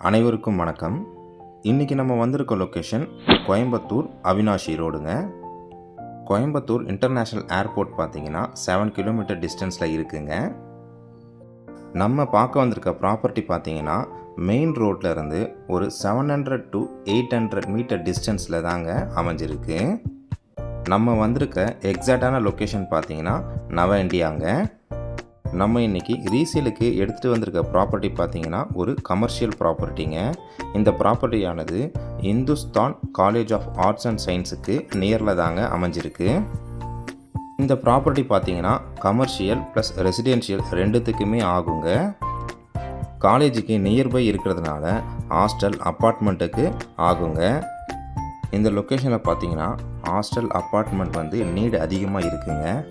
அனைவருக்கும் வணக்கம். இன்றைக்கி நம்ம வந்திருக்க லொக்கேஷன் கோயம்புத்தூர் அவினாஷி ரோடுங்க. கோயம்புத்தூர் இன்டர்நேஷ்னல் ஏர்போர்ட் பார்த்தீங்கன்னா செவன் கிலோமீட்டர் டிஸ்டன்ஸில் இருக்குங்க. நம்ம பார்க்க வந்திருக்க ப்ராப்பர்ட்டி பார்த்தீங்கன்னா மெயின் ரோட்டில் இருந்து ஒரு seven hundred to eight hundred metre டிஸ்டன்ஸில் தாங்க அமைஞ்சிருக்கு. நம்ம வந்திருக்க எக்ஸாக்டான லொக்கேஷன் பார்த்தீங்கன்னா நவ இண்டியாங்க. நம்ம இன்றைக்கி ரீசேலுக்கு எடுத்துகிட்டு வந்திருக்க ப்ராப்பர்ட்டி பார்த்தீங்கன்னா ஒரு கமர்ஷியல் ப்ராப்பர்ட்டிங்க இந்த ப்ராப்பர்ட்டியானது Hindusthan college of arts and சயின்ஸுக்கு நேரில் தாங்க அமைஞ்சிருக்கு. இந்த ப்ராப்பர்ட்டி பார்த்தீங்கன்னா கமர்ஷியல் ப்ளஸ் ரெசிடென்ஷியல் ரெண்டுத்துக்குமே ஆகுங்க. காலேஜுக்கு நியர்பை இருக்கிறதுனால ஹாஸ்டல் அப்பார்ட்மெண்ட்டுக்கு ஆகுங்க. இந்த லொக்கேஷனில் பார்த்தீங்கன்னா ஹாஸ்டல் அப்பார்ட்மெண்ட் வந்து நீடு அதிகமாக இருக்குங்க.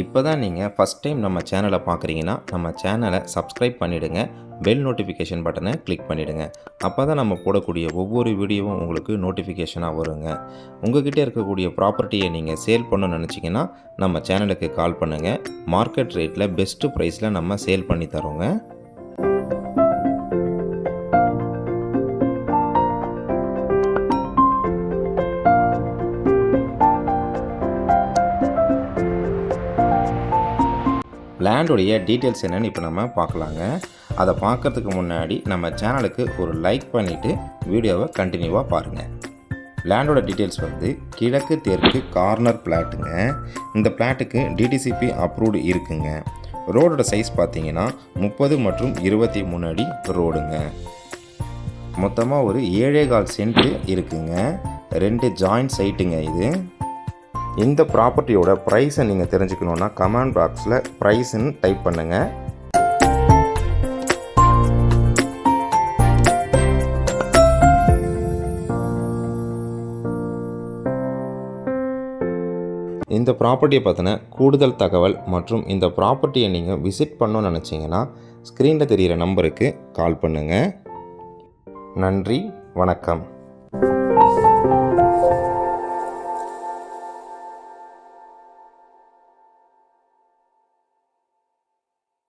இப்போ தான் நீங்கள் ஃபஸ்ட் டைம் நம்ம சேனலை பார்க்குறீங்கன்னா நம்ம சேனலை சப்ஸ்கிரைப் பண்ணிவிடுங்க பெல் நோட்டிஃபிகேஷன் பட்டனை கிளிக் பண்ணிவிடுங்க அப்போ தான் நம்ம போடக்கூடிய ஒவ்வொரு வீடியோவும் உங்களுக்கு நோட்டிஃபிகேஷனாக வருங்க. உங்ககிட்ட இருக்கக்கூடிய ப்ராப்பர்ட்டியை நீங்கள் சேல் பண்ணணும்னு நினச்சிங்கன்னா நம்ம சேனலுக்கு கால் பண்ணுங்கள் மார்க்கெட் ரேட்டில் பெஸ்ட்டு ப்ரைஸில் நம்ம சேல் பண்ணி தரோங்க. லேண்டோடைய டீட்டெயில்ஸ் என்னென்னு இப்போ நம்ம பார்க்கலாங்க. அதை பார்க்கறதுக்கு முன்னாடி நம்ம சேனலுக்கு ஒரு லைக் பண்ணிவிட்டு வீடியோவை கண்டினியூவாக பாருங்கள் லேண்டோட டீட்டெயில்ஸ் வந்து கிழக்கு தெற்கு கார்னர் பிளாட்டுங்க இந்த பிளாட்டுக்கு டிடிசிபி அப்ரூவ்டு இருக்குங்க. ரோடோட சைஸ் பார்த்தீங்கன்னா முப்பது மற்றும் இருபத்தி மூணு அடி ரோடுங்க. மொத்தமாக ஒரு ஏழே கால் சென்ட்டு இருக்குங்க. ரெண்டு ஜாயிண்ட் சைட்டுங்க இது. இந்த ப்ராப்பர்ட்டியோட ப்ரைஸை நீங்கள் தெரிஞ்சுக்கணுன்னா கமெண்ட் பாக்ஸில் ப்ரைஸ்னு டைப் பண்ணுங்கள் இந்த ப்ராப்பர்ட்டியை பற்றின கூடுதல் தகவல் மற்றும் இந்த ப்ராப்பர்ட்டியை நீங்கள் விசிட் பண்ணணும்னு நினச்சிங்கன்னா ஸ்க்ரீனில் தெரிகிற நம்பருக்கு கால் பண்ணுங்கள் நன்றி வணக்கம்.